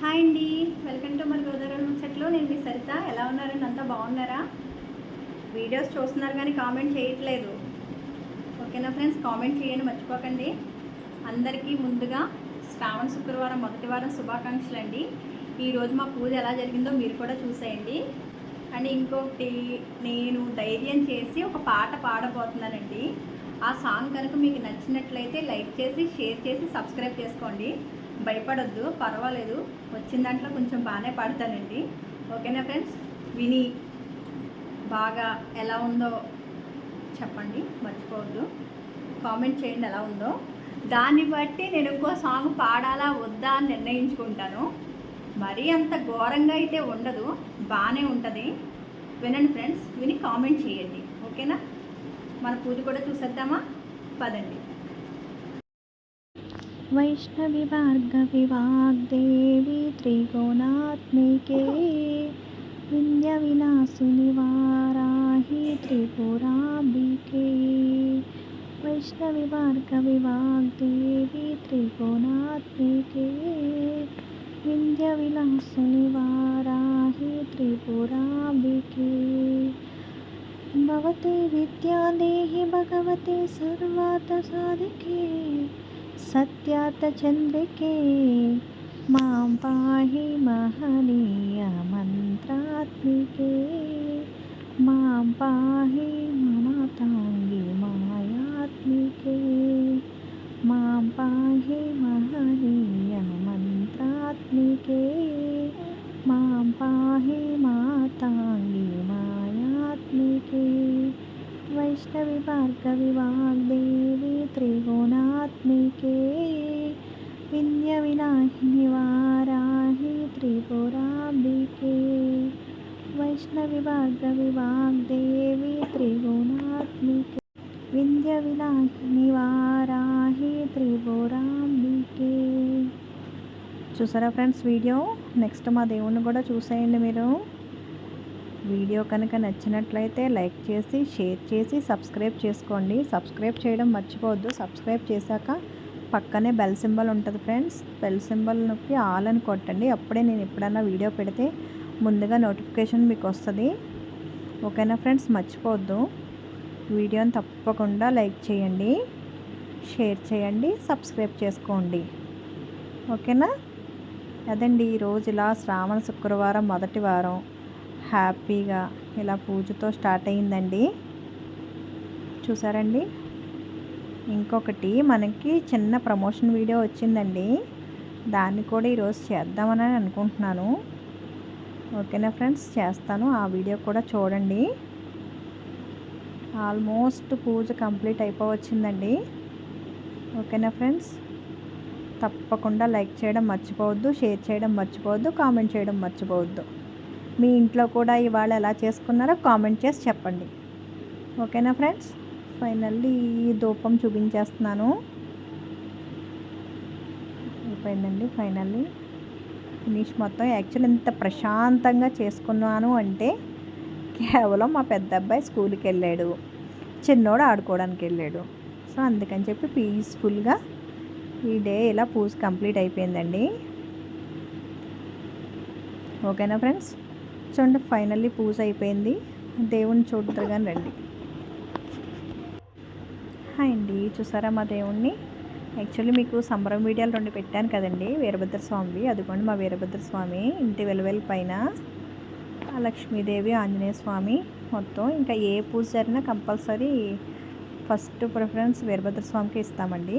Hi అండి. Welcome to మన గోదావరి ముచ్చట్లో నేను మీ సరిత. ఎలా ఉన్నారండి అంతా బాగున్నారా? వీడియోస్ చూస్తున్నారు కానీ కామెంట్ చేయట్లేదు. ఓకేనా ఫ్రెండ్స్ కామెంట్ చేయండి మర్చిపోకండి. అందరికీ ముందుగా శ్రావణ శుక్రవారం మొదటి వారం శుభాకాంక్షలు అండి. ఈరోజు మా పూజ ఎలా జరిగిందో మీరు కూడా చూసేయండి. అండ్ ఇంకొకటి నేను ధైర్యం చేసి ఒక పాట పాడబోతున్నానండి. ఆ సాంగ్ కనుక మీకు నచ్చినట్లయితే లైక్ చేసి షేర్ చేసి సబ్స్క్రైబ్ చేసుకోండి. భయపడొద్దు పర్వాలేదు. వచ్చిన దాంట్లో కొంచెం బాగానే పాడతానండి. ఓకేనా ఫ్రెండ్స్? విని బాగా ఎలా ఉందో చెప్పండి మర్చిపోవద్దు. కామెంట్ చేయండి ఎలా ఉందో. దాన్ని బట్టి నేను ఇంకో సాంగ్ పాడాలా వద్దా అని నిర్ణయించుకుంటాను. మరీ అంత ఘోరంగా అయితే ఉండదు బాగానే ఉంటుంది. వినండి ఫ్రెండ్స్ విని కామెంట్ చేయండి. ఓకేనా? మన పూజ కూడా చూసేద్దామా? పదండి. వైష్ణవి భార్గవి వాగ్దేవి త్రిగుణాత్మికే వింధ్య విలాసిని వారాహి త్రిపురాంబికే వైష్ణవి భార్గవి వాగ్దేవి త్రిగుణాత్మికే వింధ్య విలాసిని వారాహి త్రిపురాంబికే భవతే सत्यातचन्द्रिके माँ पाहि महनीय मंत्रात्मिके माँ पाहि ममताङ्गि मायात्मिके। माँ पाहि महनीय मंत्रात्मिके माँ पाहि माताङ्गि వైష్ణవి భార్గవి వాగ్దేవి త్రిగుణాత్మికే. విద్య వినాహిని వారాహి త్రిపురాంబికే. వైష్ణవి భార్గవి వాగ్దేవి త్రిగుణాత్మికే. వింధ్య వినాహిని వారాహి త్రిపురాంబికే. చూసారా ఫ్రెండ్స్ వీడియో? నెక్స్ట్ మా దేవుణ్ణి కూడా చూసేయండి మీరు. వీడియో కనుక నచ్చినట్లయితే లైక్ చేసి షేర్ చేసి సబ్స్క్రైబ్ చేసుకోండి. సబ్స్క్రైబ్ చేయడం మర్చిపోవద్దు. సబ్స్క్రైబ్ చేశాక పక్కనే బెల్ సింబల్ ఉంటుంది ఫ్రెండ్స్. బెల్ సింబల్ నొక్కి ఆల్ అని కొట్టండి. అప్పుడే నేను ఎప్పుడన్నా వీడియో పెడితే ముందుగా నోటిఫికేషన్ మీకు వస్తుంది. ఓకేనా ఫ్రెండ్స్? మర్చిపోవద్దు. వీడియోని తప్పకుండా లైక్ చేయండి. షేర్ చేయండి. సబ్స్క్రైబ్ చేసుకోండి. ఓకేనా? అదండి ఈరోజు ఇలా శ్రావణ శుక్రవారం మొదటి వారం. హ్యాపీగా ఇలా పూజతో స్టార్ట్ అయిందండి చూసారండి? ఇంకొకటి మనకి చిన్న ప్రమోషన్ వీడియో వచ్చిందండి. దాన్ని కూడా ఈరోజు చేద్దామని అనుకుంటున్నాను. ఓకేనా ఫ్రెండ్స్? చేస్తాను. ఆ వీడియో కూడా చూడండి. ఆల్మోస్ట్ పూజ కంప్లీట్ అయిపోవచ్చిందండి. ఓకేనా ఫ్రెండ్స్? తప్పకుండా లైక్ చేయడం మర్చిపోవద్దు షేర్ చేయడం మర్చిపోవద్దు కామెంట్ చేయడం మర్చిపోవద్దు. మీ ఇంట్లో కూడా ఇవాళ ఎలా చేసుకున్నారో కామెంట్ చేసి చెప్పండి. ఓకేనా ఫ్రెండ్స్? ఫైనల్లీ ఈ ధూపం చూపించేస్తున్నాను. అయిపోయిందండి ఫైనల్లీ. ఫినిష్ మొత్తం యాక్చువల్ ఇంత ప్రశాంతంగా చేసుకున్నాను అంటే కేవలం మా పెద్ద అబ్బాయి స్కూల్కి వెళ్ళాడు. చిన్నోడు ఆడుకోవడానికి వెళ్ళాడు. సో అందుకని చెప్పి పీస్ఫుల్గా ఈ డే ఇలా పూజ కంప్లీట్ అయిపోయిందండి. ఓకేనా ఫ్రెండ్స్? చూడండి ఫైనల్లీ పూజ అయిపోయింది. దేవుణ్ణి చూడతారు కానీ రండి. హాయ్ అండి చూసారా మా దేవుణ్ణి? యాక్చువల్లీ మీకు సంబరం వీడియోలు రెండు పెట్టాను కదండి వీరభద్ర స్వామివి. అదిగోండి మా వీరభద్ర స్వామి ఇంటి వెలువెల పైన. లక్ష్మీదేవి ఆంజనేయ స్వామి మొత్తం. ఇంకా ఏ పూజ జరిగినా కంపల్సరీ ఫస్ట్ ప్రిఫరెన్స్ వీరభద్ర స్వామికి ఇస్తామండి.